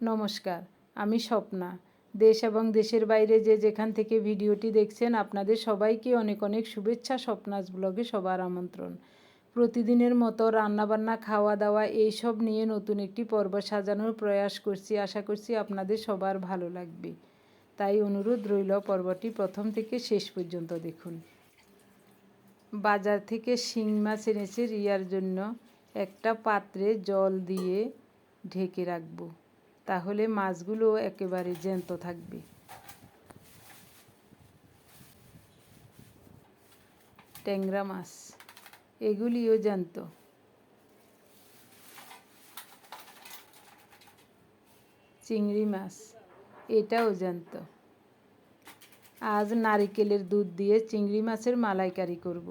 নমস্কার, আমি স্বপ্না। দেশ এবং দেশের বাইরে যে যেখান থেকে ভিডিওটি দেখছেন, আপনাদের সবাইকে অনেক অনেক শুভেচ্ছা স্বপ্নাস ব্লগে সবার আমন্ত্রণ। প্রতিদিনের মতো রান্নাবান্না খাওয়া দাওয়া এইসব নিয়ে নতুন একটি পর্ব সাজানোর প্রয়াস করছি। আশা করছি আপনাদের সবার ভালো লাগবে। তাই অনুরোধ রইল পর্বটি প্রথম থেকে শেষ পর্যন্ত দেখুন। বাজার থেকে শিং মাছ এনেছে, রিয়ার জন্য একটা পাত্রে জল দিয়ে ঢেকে রাখব। তাহলে মাছগুলো একেবারে জ্যান্ত থাকবে। ট্যাংরা মাছ, এগুলিও জ্যান্ত। চিংড়ি মাছ, এটাও জ্যান্ত। আজ নারিকেলের দুধ দিয়ে চিংড়ি মাছের মালাইকারি করব।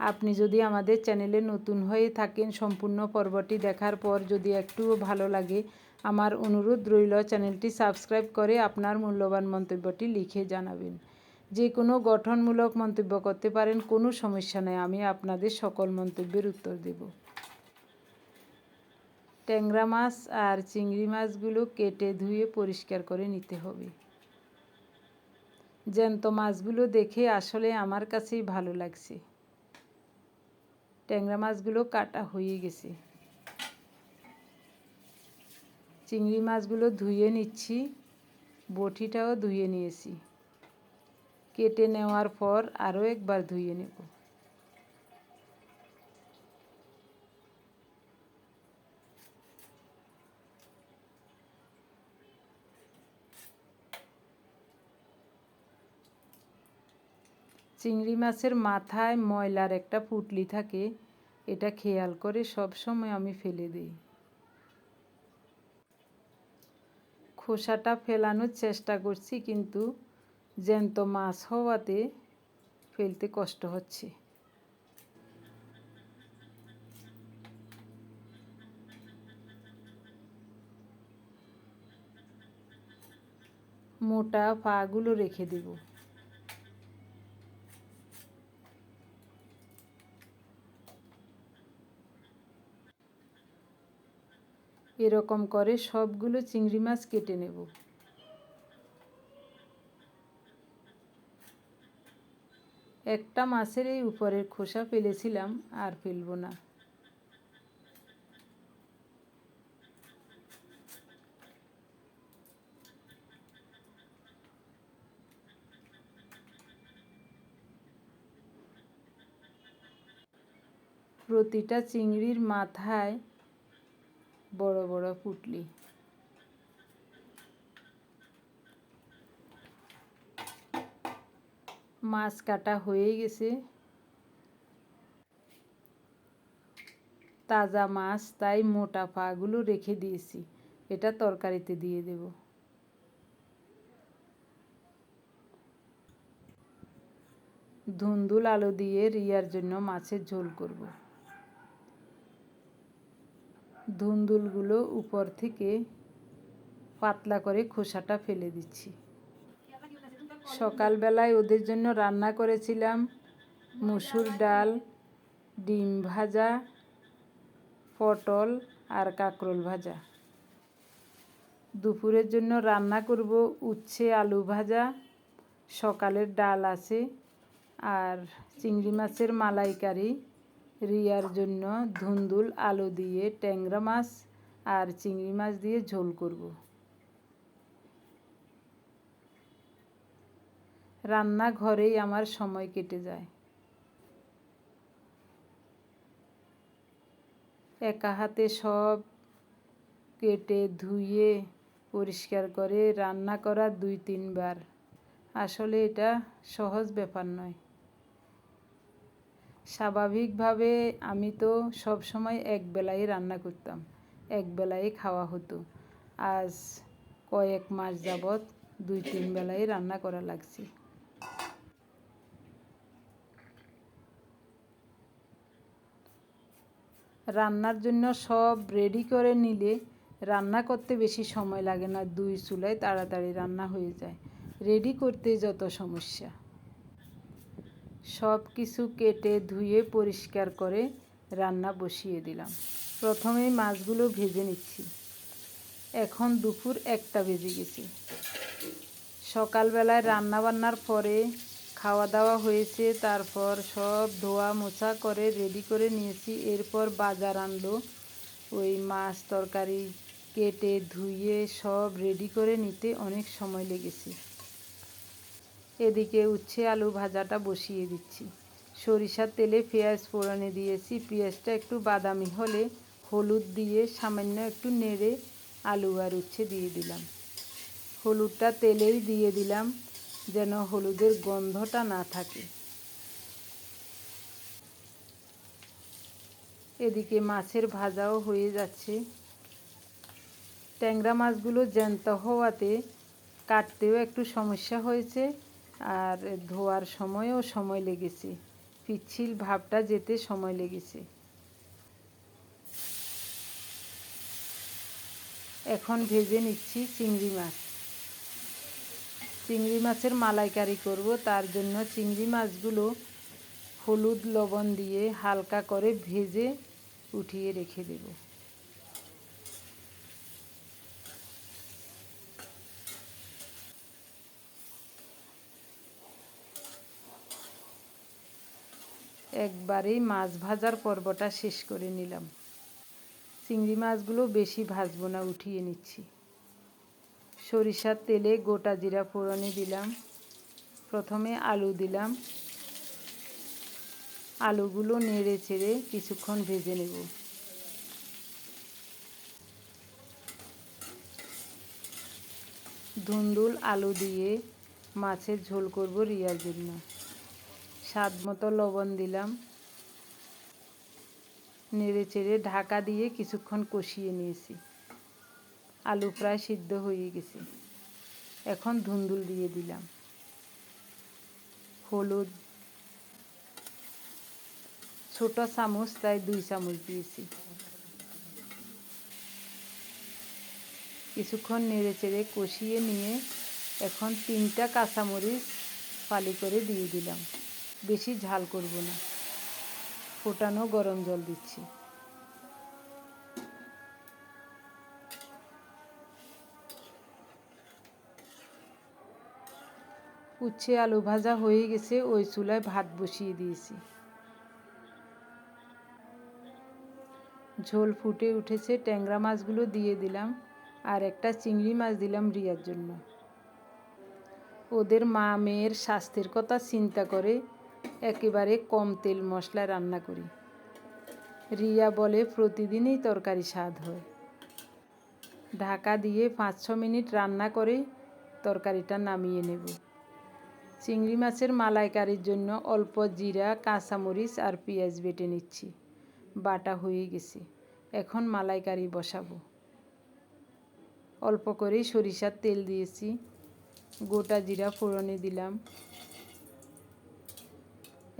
আপনি যদি আমাদের চ্যানেলে নতুন হয়ে থাকেন, সম্পূর্ণ পর্বটি দেখার পর যদি একটুও ভালো লাগে আমার অনুরোধ রইল চ্যানেলটি সাবস্ক্রাইব করে আপনার মূল্যবান মন্তব্যটি লিখে জানাবেন। যে কোনো গঠনমূলক মন্তব্য করতে পারেন, কোনো সমস্যা নেই, আমি আপনাদের সকল মন্তব্যের উত্তর দেব। ট্যাংরা মাছ আর চিংড়ি মাছগুলো কেটে ধুয়ে পরিষ্কার করে নিতে হবে। জ্যান্ত মাছগুলো দেখে আসলে আমার কাছেই ভালো লাগছে। ট্যাংরা মাছগুলো কাটা হয়ে গেছে। চিংড়ি মাছগুলো ধুয়ে নিচ্ছি, বটিটাও ধুয়ে নিয়েছি। কেটে নেওয়ার পর আরও একবার ধুয়ে নেব। চিংড়ি মাছের মাথায় ময়লার একটা পুটলি থাকে, এটা খেয়াল করে সব সময় আমি ফেলে দিই। খোসাটা ফেলানোর চেষ্টা করছি, কিন্তু জ্যান্ত মাছ হওয়াতে ফেলতে কষ্ট হচ্ছে। মোটা পাগুলো রেখে দেব। এরকম করে সবগুলো চিংড়ি মাছ কেটে নেব। একটা মাছের এই উপরের খোসা ফেলেছিলাম, আর ফেলব না। প্রতিটা চিংড়ির মাথায় বড় বড় পুটলি। মাছ কাটা হয়ে গেছে। তাজা মাছ, তাই মোটা পাগুলো রেখে দিয়েছি। এটা তরকারিতে দিয়ে দেব। ধুন্দুল আলু দিয়ে রিয়ার জন্য মাছের ঝোল করব। ধুন্দুলগুলো উপর থেকে পাতলা করে খোসাটা ফেলে দিচ্ছি। সকালবেলায় ওদের জন্য রান্না করেছিলাম মুসুর ডাল, ডিম ভাজা, পটল আর কাঁকরোল ভাজা। দুপুরের জন্য রান্না করব উচ্ছে আলু ভাজা, সকালের ডাল আছে, আর চিংড়ি মাছের মালাইকারি। রিয়ার জন্য ধুন্দুল আলু দিয়ে ট্যাংরা মাছ আর চিংড়ি মাছ দিয়ে ঝোল করব। রান্নাঘরেই আমার সময় কেটে যায়। একা হাতে সব কেটে ধুয়ে পরিষ্কার করে রান্না করা দুই তিনবার। আসলে এটা সহজ ব্যাপার নয়। স্বাভাবিকভাবে আমি তো সব সময় এক বেলায় রান্না করতাম, এক বেলায় খাওয়া হতো। আজ কয়েক মাস যাবৎ দুই তিন বেলায় রান্না করা লাগছে। রান্নার জন্য সব রেডি করে নিলে রান্না করতে বেশি সময় লাগে না, দুই চুলায় তাড়াতাড়ি রান্না হয়ে যায়। রেডি করতে যত সমস্যা। সব কিছু কেটে ধুয়ে পরিষ্কার করে রান্না বসিয়ে দিলাম। প্রথমে মাছগুলো ভেজে নিচ্ছি। এখন দুপুর একটা বেজে গেছে। সকালবেলায় রান্না বান্নার পরে খাওয়া দাওয়া হয়েছে, তারপর সব ধোয়া মোছা করে রেডি করে নিয়েছি। এরপর বাজার আনলো। ওই মাছ তরকারি কেটে ধুয়ে সব রেডি করে নিতে অনেক সময় লেগেছে। এদিকে উচ্ছে আলু ভাজাটা বসিয়ে দিচ্ছি। সরিষার তেলে পেঁয়াজ ফোড়নে দিয়েছি। পেঁয়াজটা একটু বাদামি হলে হলুদ দিয়ে সামান্য একটু নেড়ে আলু আর উচ্ছে দিয়ে দিলাম। হলুদটা তেলেই দিয়ে দিলাম যেন হলুদের গন্ধটা না থাকে। এদিকে মাছের ভাজাও হয়ে যাচ্ছে। ট্যাংরা মাছগুলো জ্যান্ত হওয়াতে কাটতেও একটু সমস্যা হয়েছে। আর ধোয়ার সময়ও সময় লেগেছে। পিচ্ছিল ভাবটা যেতে সময় লেগেছে। এখন ভেজে নিচ্ছি চিংড়ি মাছ। চিংড়ি মাছের মালাইকারি করব, তার জন্য চিংড়ি মাছগুলো হলুদ লবণ দিয়ে হালকা করে ভেজে উঠিয়ে রেখে দেব। একবারেই মাছ ভাজার পর্বটা শেষ করে নিলাম। চিংড়ি মাছগুলো বেশি ভাজবো না, উঠিয়ে নিচ্ছি। সরিষার তেলে গোটা জিরা ফোড়নে দিলাম। প্রথমে আলু দিলাম। আলুগুলো নেড়ে চেড়ে কিছুক্ষণ ভেজে নেব। ধুন্দুল আলু দিয়ে মাছের ঝোল করব রিয়ার জন্য। স্বাদ মতো লবণ দিলাম। নেড়ে চেড়ে ঢাকা দিয়ে কিছুক্ষণ কষিয়ে নিয়েছি। আলু প্রায় সিদ্ধ হয়ে গেছে। এখন ধুন্দুল দিয়ে দিলাম। হলুদ, ছোট চামচ, তাই দুই চামচ দিয়েছি। কিছুক্ষণ নেড়ে চেড়ে কষিয়ে নিয়ে এখন তিনটা কাঁচামরিচ ফালি করে দিয়ে দিলাম। বেশি ঝাল করব না। ফোটানো গরম জল দিচ্ছি। উচ্ছে আলু ভাজা হয়ে গেছে, ওই চুলায় ভাত বসিয়ে দিয়েছি। ঝোল ফুটে উঠেছে, ট্যাংরা মাছগুলো দিয়ে দিলাম, আর একটা চিংড়ি মাছ দিলাম রিয়ার জন্য। ওদের মা মেয়ের স্বাস্থ্যের কথা চিন্তা করে একেবারে কম তেল মশলা রান্না করি। রিয়া বলে, প্রতিদিনই তরকারি স্বাদ হয়। ঢাকা দিয়ে পাঁচ ছ মিনিট রান্না করে তরকারিটা নামিয়ে নেব। চিংড়ি মাছের মালাইকারির জন্য অল্প জিরা, কাঁচামরিচ আর পেঁয়াজ বেটে নিচ্ছি। বাটা হয়ে গেছে। এখন মালাইকারি বসাবো। অল্প করেই সরিষার তেল দিয়েছি। গোটা জিরা ফোড়নে দিলাম।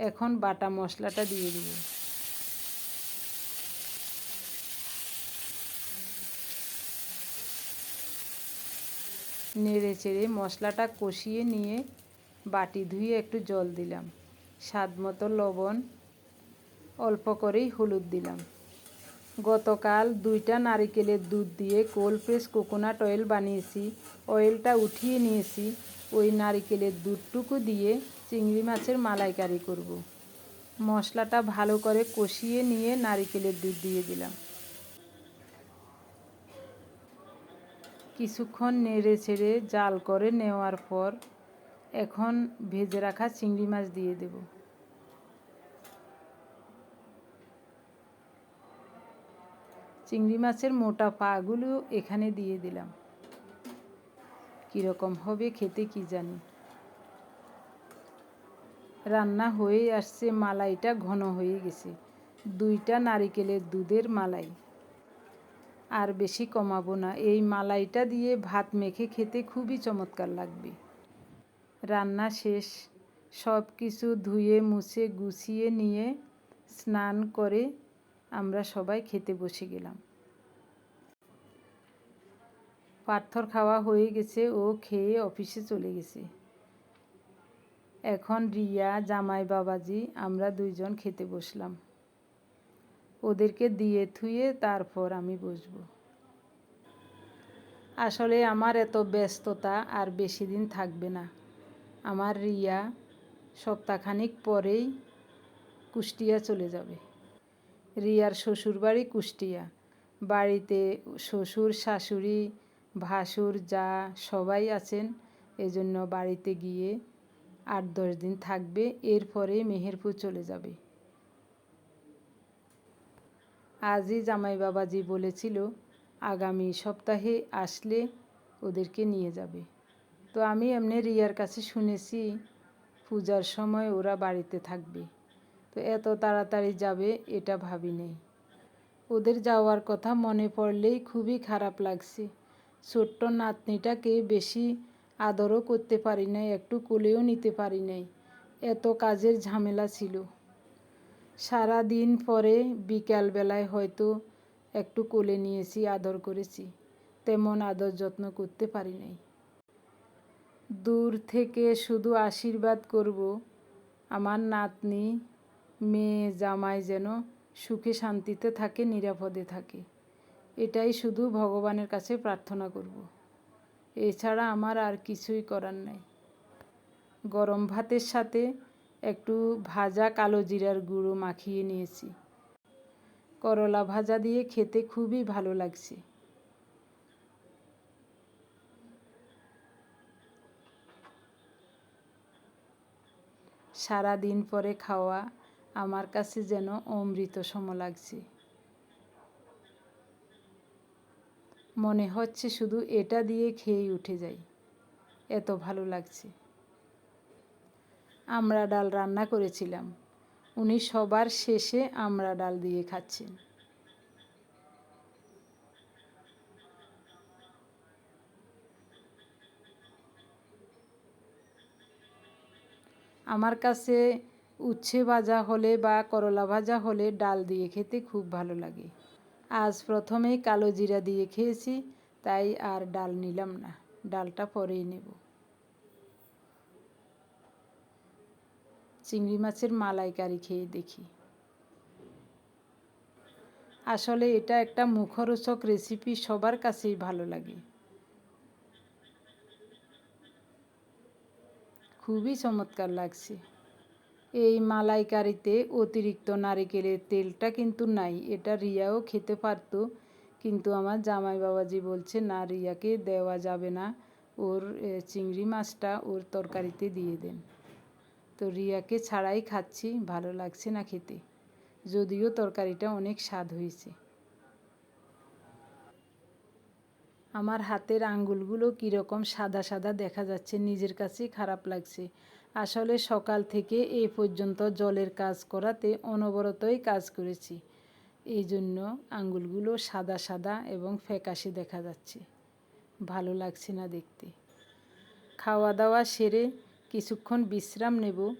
এখন বাটা মশলাটা দিয়ে দেব। নেড়ে চেড়ে মশলাটা কষিয়ে নিয়ে বাটি ধুয়ে একটু জল দিলাম। স্বাদ মতো লবণ অল্প করেই হলুদ দিলাম। গতকাল দুইটা নারিকেলের দুধ দিয়ে কোল্ড প্রেস কোকোনাট অয়েল বানিয়েছি। অয়েলটা উঠিয়ে নিয়েছি। ওই নারিকেলের দুধটুকু দিয়ে চিংড়ি মাছের মালাইকারি করব। মশলাটা ভালো করে কষিয়ে নিয়ে নারিকেলের দুধ দিয়ে দিলাম। কিছুক্ষণ নেড়ে ছেড়ে জাল করে নেওয়ার পর এখন ভেজে রাখা চিংড়ি মাছ দিয়ে দেব। চিংড়ি মাছের মোটা পাগুলো এখানে দিয়ে দিলাম। কীরকম হবে খেতে কি জানি। রান্না হয়ে আসছে, মালাইটা ঘন হয়ে গেছে। দুইটা নারিকেলের দুধের মালাই। আর বেশি কমাবো না, এই মালাইটা দিয়ে ভাত মেখে খেতে খুবই চমৎকার লাগবে। রান্না শেষ সব কিছু ধুয়ে, মুছে, গুছিয়ে নিয়ে স্নান করে আমরা সবাই খেতে বসে গেলাম। পাথর খাওয়া হয়ে গেছে, ও খেয়ে অফিসে চলে গেছে। এখন রিয়া, জামাই বাবাজি, আমরা দুইজন খেতে বসলাম। ওদেরকে দিয়ে থুয়ে তারপর আমি বসবো। আসলে আমার এত ব্যস্ততা আর বেশি দিন থাকবে না। আমার রিয়া সপ্তাহখানিক পরেই কুষ্টিয়া চলে যাবে। রিয়ার শ্বশুরবাড়ি কুষ্টিয়া। বাড়িতে শ্বশুর, শাশুড়ি, ভাসুর, যা সবাই আছেন, এজন্য বাড়িতে গিয়ে আট দশ দিন থাকবে, এরপরে মেহেরপুর চলে যাবে। আজই জামাই বাবাজি বলেছিল, আগামী সপ্তাহে আসলে ওদেরকে নিয়ে যাবে। তো আমি এমনি রিয়ার কাছে শুনেছি, পূজার সময় ওরা বাড়িতে থাকবে। তো এত তাড়াতাড়ি যাবে, এটা ভাবি নেই। ওদের যাওয়ার কথা মনে পড়লেই খুবই খারাপ লাগছে। ছোট্ট নাতনিটাকে বেশি আদরও করতে পারি নাই, একটু কোলেও নিতে পারি নাই। এত কাজের ঝামেলা ছিল। সারা দিন পরে বিকালবেলায় হয়তো একটু কোলে নিয়েছি, আদর করেছি। তেমন আদর যত্ন করতে পারি নাই। দূর থেকে শুধু আশীর্বাদ করব, আমার নাতনি, মেয়ে, জামাই যেন সুখে শান্তিতে থাকে, নিরাপদে থাকে। এটাই শুধু ভগবানের কাছে প্রার্থনা করব। এছাড়া আমার আর কিছুই করার নাই। গরম ভাতের সাথে একটু ভাজা কালো জিরার গুঁড়ো মাখিয়ে নিয়েছি। করলা ভাজা দিয়ে খেতে খুবই ভালো লাগছে। সারা দিন পরে খাওয়া আমার কাছে যেন অমৃত সম লাগছে। মনে হচ্ছে শুধু এটা দিয়ে খেয়েই উঠে যাই। এত ভালো লাগছে। আমরা ডাল রান্না করেছিলাম। উনি সবার শেষে আমরা ডাল দিয়ে খাচ্ছেন। আমার কাছে উচ্ছে ভাজা হলে বা করলা ভাজা হলে ডাল দিয়ে খেতে খুব ভালো লাগে। আজ প্রথমেই কালো জিরা দিয়ে খেয়েছি, তাই আর ডাল নিলাম না। ডালটা পরেই নেব। চিংড়ি মাছের মালাইকারি খেয়ে দেখি। আসলে এটা একটা মুখরোচক রেসিপি, সবার কাছেই ভালো লাগে। খুবই চমৎকার লাগছে। এই মালাইকারিতে অতিরিক্ত নারিকেলের তেলটা কিন্তু নাই। এটা রিয়াও খেতে পারত, কিন্তু আমার জামাই বাবাজি বলছে, না রিয়াকে দেওয়া যাবে না। ওর চিংড়ি মাছটা ওর তরকারিতে দিয়ে দেন। তো রিয়াকে ছাড়াই খাচ্ছি, ভালো লাগছে না খেতে। যদিও তরকারিটা অনেক স্বাদ হয়েছে। আমার হাতের আঙ্গুলগুলো কীরকম সাদা সাদা দেখা যাচ্ছে, নিজের কাছেই খারাপ লাগছে। আসলে সকাল থেকে এই পর্যন্ত জলের কাজ করাতে অনবরতই কাজ করেছি। এই জন্য আঙ্গুলগুলো সাদা সাদা এবং ফ্যাকাশে দেখা যাচ্ছে। ভালো লাগছে না দেখতে। খাওয়া দাওয়া সেরে কিছুক্ষণ বিশ্রাম নেব।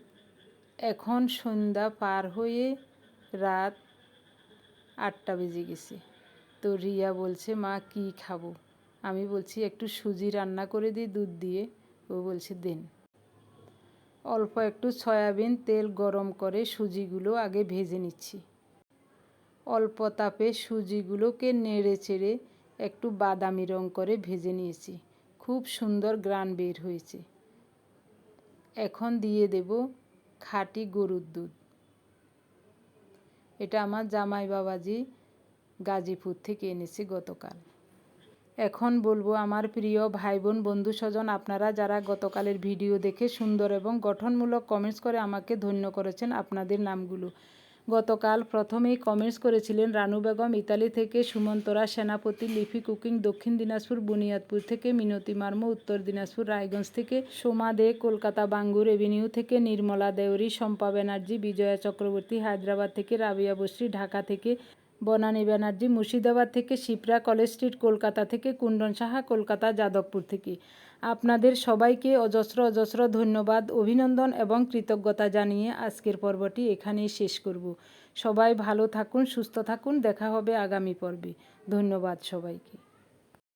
এখন সন্ধ্যা পার হয়ে রাত আটটা বেজে গেছে। তো রিয়া বলছে, মা, কি খাব? আমি বলছি, একটু সুজি রান্না করে দিই দুধ দিয়ে। ও বলছে, দেন। অল্প একটু সয়াবিন তেল গরম করে সুজিগুলো আগে ভেজে নিচ্ছি। অল্প তাপে সুজিগুলোকে নেড়ে চেড়ে একটু বাদামি রং করে ভেজে নিয়েছি। খুব সুন্দর গ্রান বের হয়েছে। এখন দিয়ে দেব খাঁটি গরুর দুধ। এটা আমার জামাই বাবাজি গাজীপুর থেকে এনেছে গতকাল। এখন বলব আমার প্রিয় ভাই বোন বন্ধু স্বজন, আপনারা যারা গতকালের ভিডিও দেখে সুন্দর এবং গঠনমূলক কমেন্টস করে আমাকে ধন্য করেছেন আপনাদের নামগুলো। গতকাল প্রথমেই কমেন্টস করেছিলেন রানু বেগম, ইতালি থেকে সুমন্তরা, সেনাপতি লিপি কুকিং, দক্ষিণ দিনাজপুর, বুনিয়াদপুর থেকে মিনতি মার্ম, উত্তর দিনাজপুর, রায়গঞ্জ থেকে সোমা দে, কলকাতা বাঙ্গুর এভিনিউ থেকে নির্মলা দেউরি, শম্পা ব্যানার্জি, বিজয়া চক্রবর্তী, হায়দ্রাবাদ থেকে রাবিয়া বশ্রী ঢাকা থেকে বনানী ব্যানার্জি মুর্শিদাবাদ থেকে শিপ্রা কলেজ স্ট্রিট কলকাতা থেকে কুণ্ডন সাহা কলকাতা যাদবপুর থেকে। আপনাদের সবাইকে অজস্র অজস্র ধন্যবাদ, অভিনন্দন এবং কৃতজ্ঞতা জানিয়ে আজকের পর্বটি এখানেই শেষ করব। সবাই ভালো থাকুন, সুস্থ থাকুন, দেখা হবে আগামী পর্বে। ধন্যবাদ সবাইকে।